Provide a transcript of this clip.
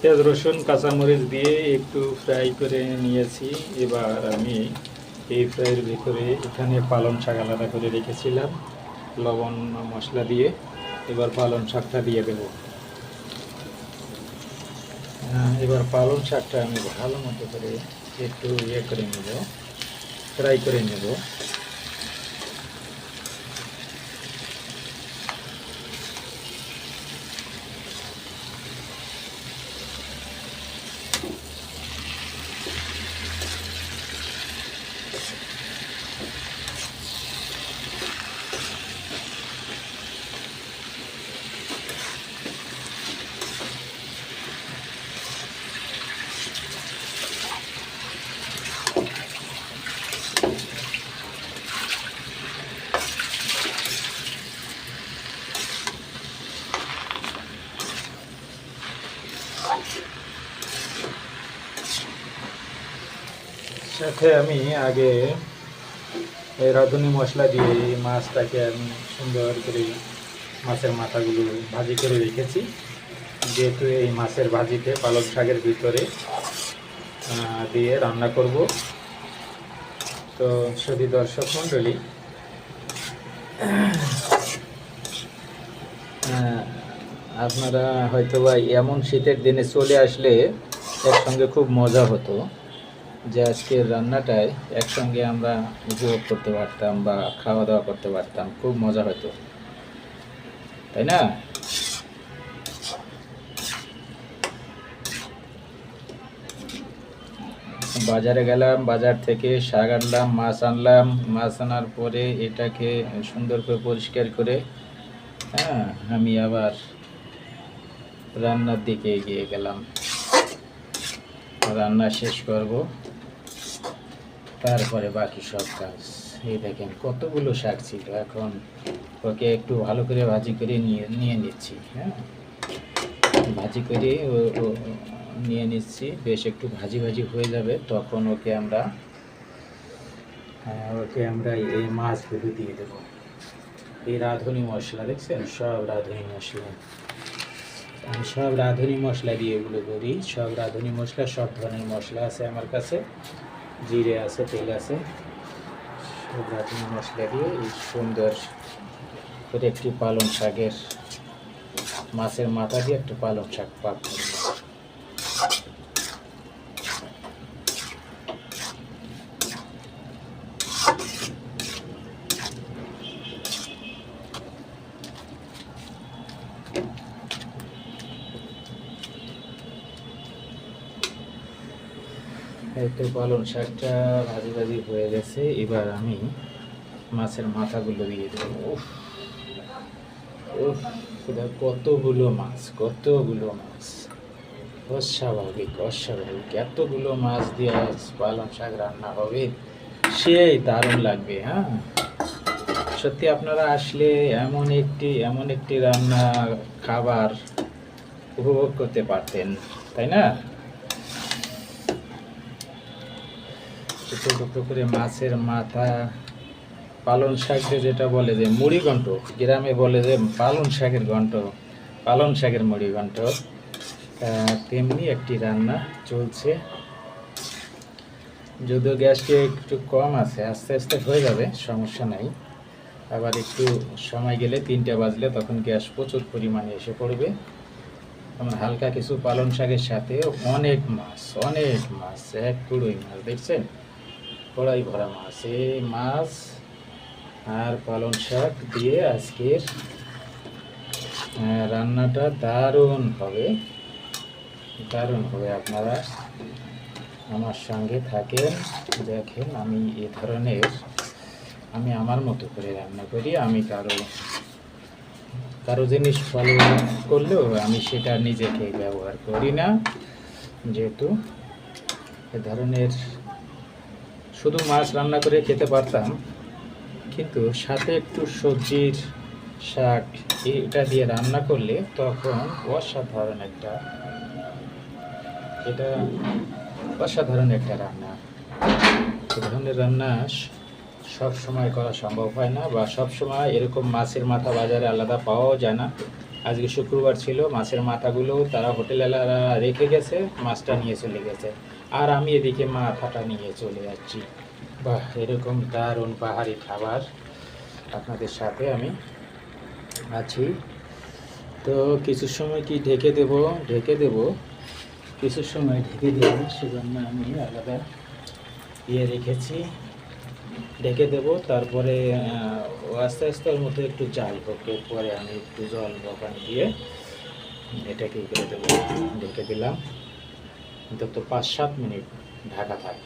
পেঁয়াজ রসুন, কাঁচামরিচ দিয়ে একটু ফ্রাই করে নিয়েছি। এবার আমি এই ফ্রাইয়ের ভিতরে এখানে পালং শাক আলাদা করে রেখেছিলাম, লবণ, মশলা দিয়ে। এবার পালং শাকটা দিয়ে দেবো। এবার পালং শাকটা আমি ভালো মতো করে একটু ইয়ে করে নেব, ফ্রাই করে নেব। সাথে আমি আগে এই রাঁধুনি মশলা দিয়ে এই মাছটাকে আমি সুন্দর করে মাছের মাথাগুলো ভাজি করে রেখেছি। যেহেতু এই মাছের ভাজিতে পালক শাকের ভিতরে দিয়ে রান্না করব। তো শুধু দর্শক মণ্ডলী আপনারা হয়তো বা এমন শীতের দিনে চলে আসলে একসঙ্গে খুব মজা হতো যে আজকের রান্নাটায় একসঙ্গে আমরা উপভোগ করতে পারতাম বা খাওয়া দাওয়া করতে পারতাম, খুব মজা হতো। তাই না? বাজারে গেলাম, বাজার থেকে শাক আনলাম, মাছ আনলাম, মাছ আনার পরে এটাকে সুন্দর করে পরিষ্কার করে হ্যাঁ আমি আবার রান্নার দিকে এগিয়ে গেলাম। রান্না শেষ করব। তারপরে বাকি সব কাজ। এই দেখেন কতগুলো শাক ছিল। এখন ওকে একটু ভালো করে ভাজি করে নিয়ে নিয়ে নিচ্ছি হ্যাঁ? ভাজি করে নিয়ে নিচ্ছি। বেশ একটু ভাজি ভাজি হয়ে যাবে। তখন ওকে আমরা আহ, ওকে আমরা এই মাছগুলো দিয়ে দেবো। এই রাঁধুনি মশলা দেখছেন? সব রাঁধুনি মশলা। আমি সব রাঁধুনি মশলা দিয়ে এগুলো করি, সব রাঁধুনি মশলা, সব ধরনের মশলা আছে আমার কাছে। জিরে আছে, তেল আছে, সব রাঁধুনি মশলা দিয়ে এই সুন্দর করে একটি পালং শাকের মাছের মাথা দিয়ে একটু পালং শাক পাক করব এই তো পালং শাকটা ভাজি ভাজি হয়ে গেছে, এবার আমি মাছের মাথাগুলো দিয়ে দেবো। উফ কতগুলো মাছ কতগুলো মাছ। অস্বাভাবিক অস্বাভাবিক, এতগুলো মাছ দিয়ে পালং শাক রান্না হবে, সেই দারুণ লাগবে হ্যাঁ? সত্যি আপনারা আসলে এমন একটি এমন একটি রান্না খাবার উপভোগ করতে পারতেন, তাই না? ছোটো ছোটো করে মাছের মাথা পালন শাক দিয়ে যেটা বলে যে মুড়ি ঘন্ট, গ্রামে বলে যে পালন শাকের ঘন্ট পালন শাকের মুড়ি ঘন্ট। তেমনি একটি রান্না চলছে। যদিও গ্যাসটি একটু কম আছে, আস্তে আস্তে হয়ে যাবে, সমস্যা নাই। আবার একটু সময় গেলে তিনটা বাজলে তখন গ্যাস প্রচুর পরিমাণে এসে পড়বে। আমার হালকা কিছু পালং শাকের সাথে অনেক মাছ অনেক মাছ, এক কুড়োই মাছ, দেখছেন? কড়াই ভরা মাছ এই মাছ আর পালং শাক দিয়ে আজকের রান্নাটা দারুণ হবে। দারুণ হবে। আপনারা আমার সঙ্গে থাকেন। দেখেন আমি এ ধরনের, আমি আমার মতো করে রান্না করি। আমি কারও কারও জিনিস ফলো করলেও আমি সেটা নিজেকে ব্যবহার করি না। যেহেতু এ ধরনের শুধু মাছ রান্না করে খেতে পারতাম, কিন্তু সাথে একটু সবজির শাক এটা দিয়ে রান্না করলে তখন অসাধারণ একটা, এটা অসাধারণ একটা রান্না। এ ধরনের রান্না সব সময় করা সম্ভব হয় না বা সব সময় এরকম মাছের মাথা বাজারে আলাদা পাওয়াও যায় না। আজকে শুক্রবার ছিল, মাছের মাথাগুলো তারা হোটেলেরা রেখে গেছে, মাছটা নিয়ে চলে গেছে। আর আমি এদিকে মাথাটা নিয়ে চলে যাচ্ছি। বাহ, এরকম দারুণ পাহাড়ি খাবার আপনাদের সাথে আমি আছি। তো কিছু সময় কি ঢেকে দেব? ঢেকে দেব। কিছু সময় ঢেকে দেব, সেজন্য আমি আলাদা ইয়ে রেখেছি। ঢেকে দেব, তারপরে আস্তে আস্তে ওর মধ্যে একটু জাল হোক পরে আমি একটু জল বা পানি দিয়ে এটাকে করে দেবো। ঢেকে দিলাম। অন্তত পাঁচ সাত মিনিট ঢাকা থাক।